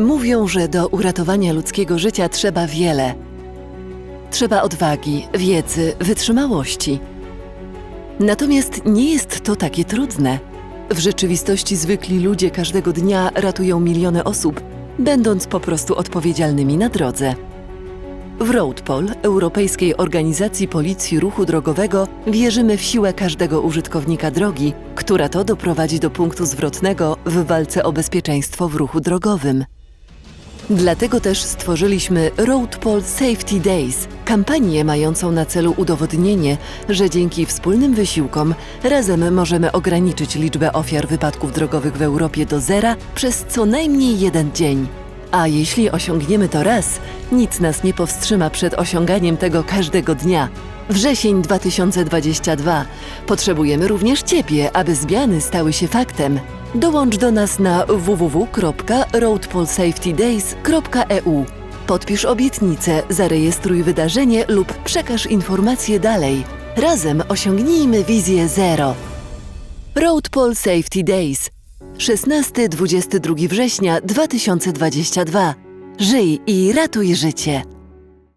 Mówią, że do uratowania ludzkiego życia trzeba wiele. Trzeba odwagi, wiedzy, wytrzymałości. Natomiast nie jest to takie trudne. W rzeczywistości zwykli ludzie każdego dnia ratują miliony osób, będąc po prostu odpowiedzialnymi na drodze. W Roadpol, Europejskiej Organizacji Policji Ruchu Drogowego, wierzymy w siłę każdego użytkownika drogi, która to doprowadzi do punktu zwrotnego w walce o bezpieczeństwo w ruchu drogowym. Dlatego też stworzyliśmy Roadpol Safety Days, kampanię mającą na celu udowodnienie, że dzięki wspólnym wysiłkom razem możemy ograniczyć liczbę ofiar wypadków drogowych w Europie do zera przez co najmniej jeden dzień. A jeśli osiągniemy to raz, nic nas nie powstrzyma przed osiąganiem tego każdego dnia. Wrzesień 2022. Potrzebujemy również Ciebie, aby zmiany stały się faktem. Dołącz do nas na www.roadpolsafetydays.eu. Podpisz obietnicę, zarejestruj wydarzenie lub przekaż informacje dalej. Razem osiągnijmy wizję zero. Roadpol Safety Days 16-22 września 2022. Żyj i ratuj życie.